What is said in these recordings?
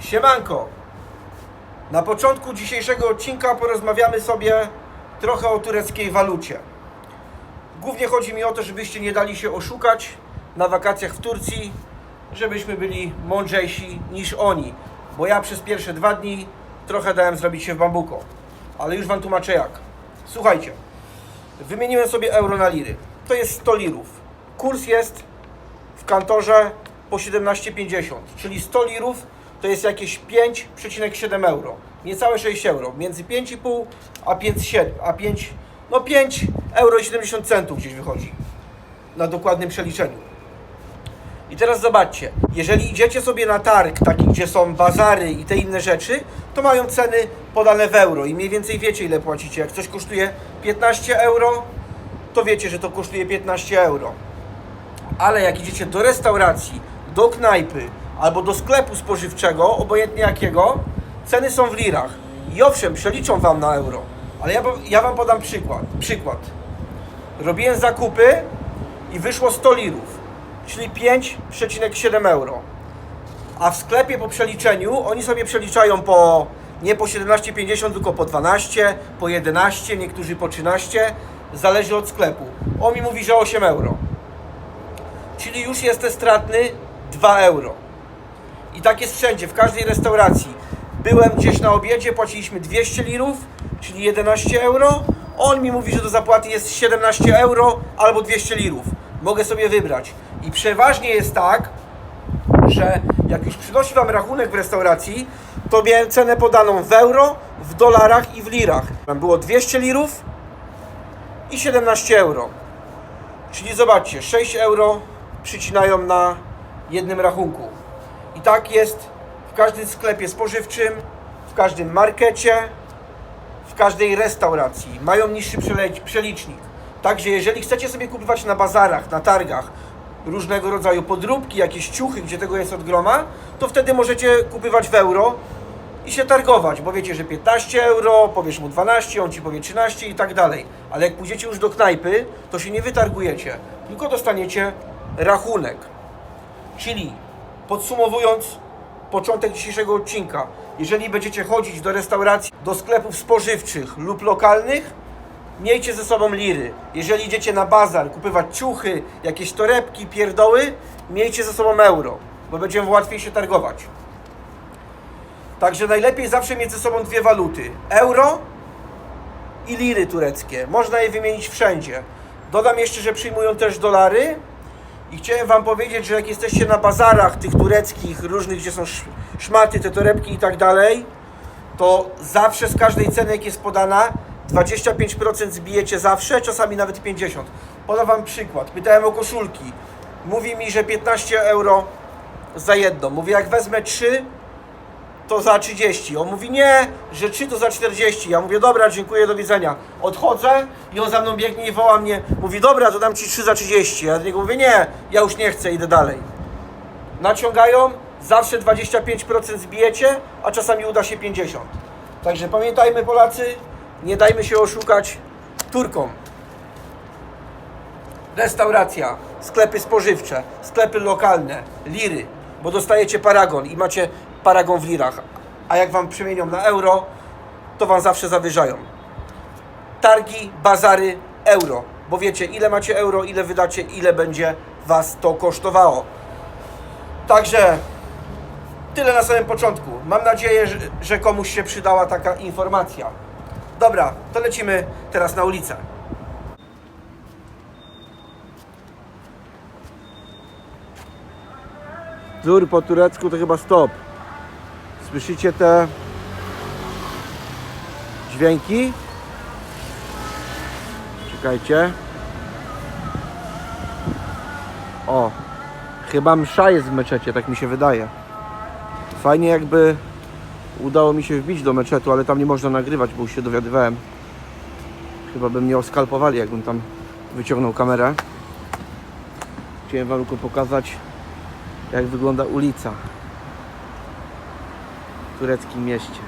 Siemanko! Na początku dzisiejszego odcinka porozmawiamy sobie trochę o tureckiej walucie. Głównie chodzi mi o to, żebyście nie dali się oszukać na wakacjach w Turcji, żebyśmy byli mądrzejsi niż oni. Bo ja przez pierwsze dwa dni trochę dałem zrobić się w bambuko. Ale już Wam tłumaczę jak. Słuchajcie, wymieniłem sobie euro na liry. To jest 100 lirów. Kurs jest w kantorze po 17,50, czyli 100 lirów to jest jakieś 5,7 euro. Niecałe 6 euro. Między 5,5 a 5,7, a 5, no 5 euro i 70 centów gdzieś wychodzi na dokładnym przeliczeniu. I teraz zobaczcie, jeżeli idziecie sobie na targ, taki gdzie są bazary i te inne rzeczy, to mają ceny podane w euro i mniej więcej wiecie ile płacicie. Jak coś kosztuje 15 euro, to wiecie, że to kosztuje 15 euro. Ale jak idziecie do restauracji, do knajpy albo do sklepu spożywczego, obojętnie jakiego, ceny są w lirach. I owszem, przeliczą Wam na euro. Ale ja, ja Wam podam przykład. Przykład. Robiłem zakupy i wyszło 100 lirów, czyli 5,7 euro. A w sklepie po przeliczeniu oni sobie przeliczają po nie po 17,50, tylko po 12, po 11, niektórzy po 13, zależy od sklepu. On mi mówi, że 8 euro. Czyli już jestem stratny 2 euro. I tak jest wszędzie, w każdej restauracji. Byłem gdzieś na obiedzie, płaciliśmy 200 lirów, czyli 11 euro. On mi mówi, że do zapłaty jest 17 euro albo 200 lirów. Mogę sobie wybrać. I przeważnie jest tak, że jak już przynosi Wam rachunek w restauracji, to miałem cenę podaną w euro, w dolarach i w lirach. Tam było 200 lirów i 17 euro. Czyli zobaczcie, 6 euro przycinają na jednym rachunku. I tak jest w każdym sklepie spożywczym, w każdym markecie, w każdej restauracji. Mają niższy przelicznik. Także jeżeli chcecie sobie kupować na bazarach, na targach różnego rodzaju podróbki, jakieś ciuchy, gdzie tego jest od groma, to wtedy możecie kupywać w euro i się targować, bo wiecie, że 15 euro, powiesz mu 12, on ci powie 13 i tak dalej. Ale jak pójdziecie już do knajpy, to się nie wytargujecie, tylko dostaniecie rachunek. Czyli podsumowując początek dzisiejszego odcinka, jeżeli będziecie chodzić do restauracji, do sklepów spożywczych lub lokalnych, miejcie ze sobą liry. Jeżeli idziecie na bazar kupywać ciuchy, jakieś torebki, pierdoły, miejcie ze sobą euro, bo będzie wam łatwiej się targować. Także najlepiej zawsze mieć ze sobą dwie waluty: euro i liry tureckie. Można je wymienić wszędzie. Dodam jeszcze, że przyjmują też dolary. I chciałem Wam powiedzieć, że jak jesteście na bazarach tych tureckich, różnych, gdzie są sz- szmaty, te torebki i tak dalej, to zawsze z każdej ceny, jak jest podana, 25% zbijecie zawsze, czasami nawet 50%. Podam Wam przykład. Pytałem o koszulki. Mówi mi, że 15 euro za jedną. Mówię, jak wezmę 3, to za 30. On mówi nie, że 3 to za 40. Ja mówię dobra, dziękuję, do widzenia. Odchodzę i on za mną biegnie i woła mnie. Mówi dobra, to dam ci 3 za 30. Ja do niego mówię nie, ja już nie chcę, idę dalej. Naciągają, zawsze 25% zbijecie, a czasami uda się 50. Także pamiętajmy Polacy, nie dajmy się oszukać Turkom. Restauracja, sklepy spożywcze, sklepy lokalne, liry, bo dostajecie paragon i macie paragon w lirach. A jak wam przemienią na euro, to wam zawsze zawyżają. Targi, bazary, euro, bo wiecie ile macie euro, ile wydacie, ile będzie was to kosztowało. Także tyle na samym początku. Mam nadzieję, że, komuś się przydała taka informacja. Dobra, to lecimy teraz na ulicę. Wzór po turecku to chyba stop. Słyszycie te dźwięki? Czekajcie. O, chyba msza jest w meczecie, tak mi się wydaje. Fajnie jakby udało mi się wbić do meczetu, ale tam nie można nagrywać, bo już się dowiadywałem. Chyba by mnie oskalpowali, jakbym tam wyciągnął kamerę. Chciałem wam tylko pokazać, jak wygląda ulica tureckim mieście.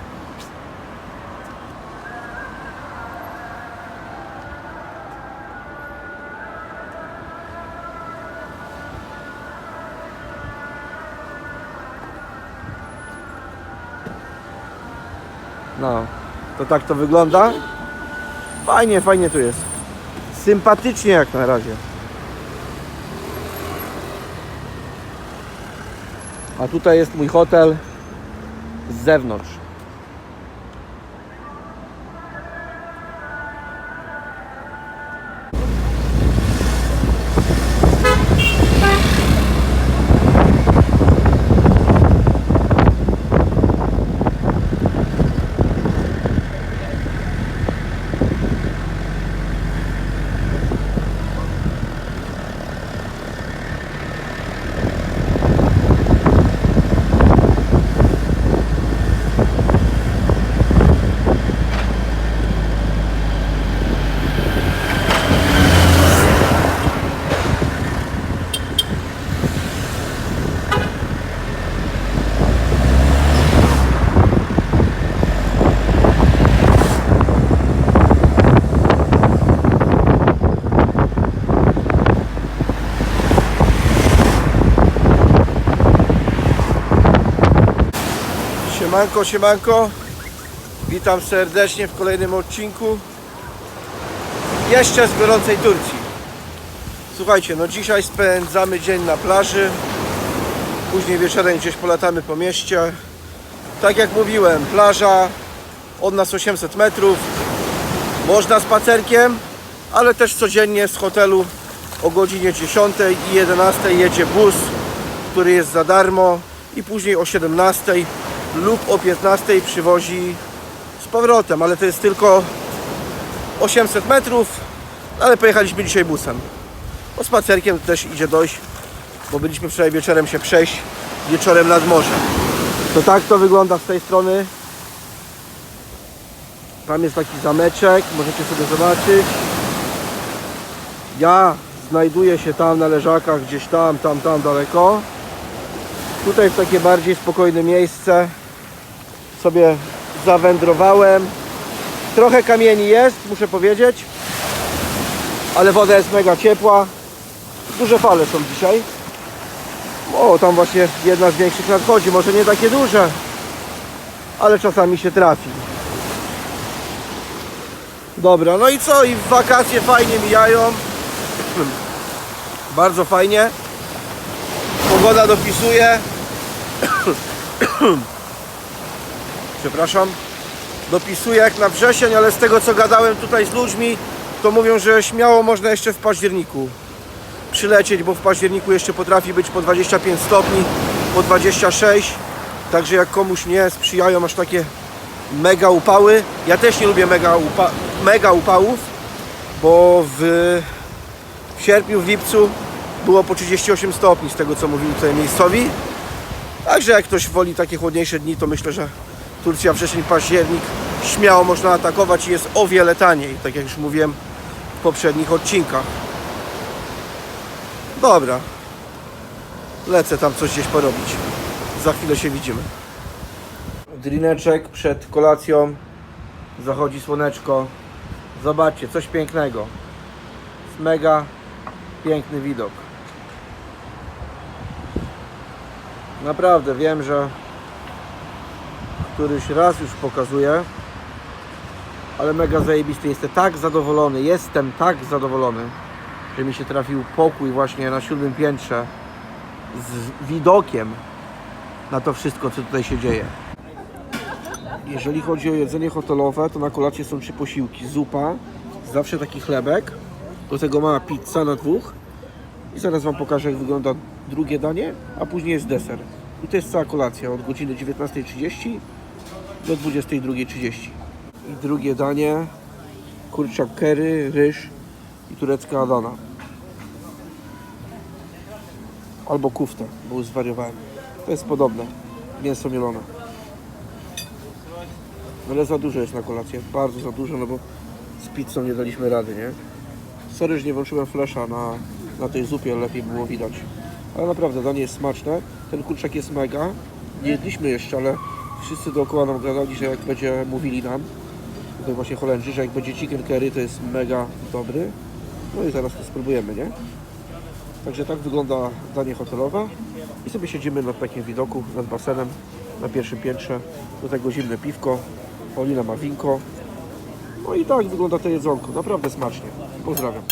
No, to tak to wygląda. Fajnie, fajnie tu jest. Sympatycznie jak na razie. A tutaj jest mój hotel z zewnątrz. Siemanko, siemanko. Witam serdecznie w kolejnym odcinku. Jeszcze z gorącej Turcji. Słuchajcie, no dzisiaj spędzamy dzień na plaży. Później wieczorem gdzieś polatamy po mieście. Tak jak mówiłem, plaża od nas 800 metrów. Można spacerkiem, ale też codziennie z hotelu o godzinie 10 i 11 jedzie bus, który jest za darmo i później o 17 lub o 15 przywozi z powrotem, ale to jest tylko 800 metrów, ale pojechaliśmy dzisiaj busem. Bo spacerkiem też idzie dojść, bo byliśmy wczoraj wieczorem się przejść, wieczorem nad morze. To tak to wygląda z tej strony. Tam jest taki zameczek, możecie sobie zobaczyć. Ja znajduję się tam na leżakach, gdzieś tam, tam, tam daleko. Tutaj w takie bardziej spokojne miejsce sobie zawędrowałem. Trochę kamieni jest, muszę powiedzieć, ale woda jest mega ciepła. Duże fale są dzisiaj. O, tam właśnie jedna z większych nadchodzi, może nie takie duże, ale czasami się trafi. Dobra, no i co? I wakacje fajnie mijają. Bardzo fajnie. Pogoda dopisuje. Przepraszam. Dopisuje jak na wrzesień, ale z tego co gadałem tutaj z ludźmi, to mówią, że śmiało można jeszcze w październiku przylecieć, bo w październiku jeszcze potrafi być po 25 stopni, po 26. Także jak komuś nie sprzyjają aż takie mega upały. Ja też nie lubię mega, upa mega upałów, bo w, w sierpniu, w lipcu było po 38 stopni z tego co mówili tutaj miejscowi. Także jak ktoś woli takie chłodniejsze dni, to myślę, że Turcja wrzesień, październik śmiało można atakować i jest o wiele taniej, tak jak już mówiłem w poprzednich odcinkach. Dobra. Lecę tam coś gdzieś porobić. Za chwilę się widzimy. Drineczek przed kolacją. Zachodzi słoneczko. Zobaczcie, coś pięknego. Jest mega piękny widok. Naprawdę wiem, że któryś raz już pokazuję, ale mega zajebisty. Jestem tak zadowolony, jestem tak zadowolony, że mi się trafił pokój właśnie na siódmym piętrze z widokiem na to wszystko, co tutaj się dzieje. Jeżeli chodzi o jedzenie hotelowe, to na kolację są trzy posiłki. Zupa, zawsze taki chlebek, do tego mała pizza na dwóch i zaraz Wam pokażę, jak wygląda drugie danie, a później jest deser. I to jest cała kolacja od godziny 19.30 do 22.30. I drugie danie, kurczak curry, ryż i turecka adana. Albo kufta, bo już zwariowałem. To jest podobne, mięso mielone. Ale za dużo jest na kolację, bardzo za dużo, no bo z pizzą nie daliśmy rady, nie? Sorry, że nie włączyłem flesza na, na tej zupie, lepiej było widać. Ale naprawdę, danie jest smaczne. Ten kurczak jest mega. Nie jedliśmy jeszcze, ale wszyscy dookoła nam gadali, że jak będzie, mówili nam, tutaj właśnie Holendrzy, że jak będzie chicken curry, to jest mega dobry. No i zaraz to spróbujemy, nie? Także tak wygląda danie hotelowe. I sobie siedzimy na takim widoku, nad basenem, na pierwszym piętrze. Do tego zimne piwko Paulina ma winko. No i tak wygląda to jedzonko. Naprawdę smacznie. Pozdrawiam.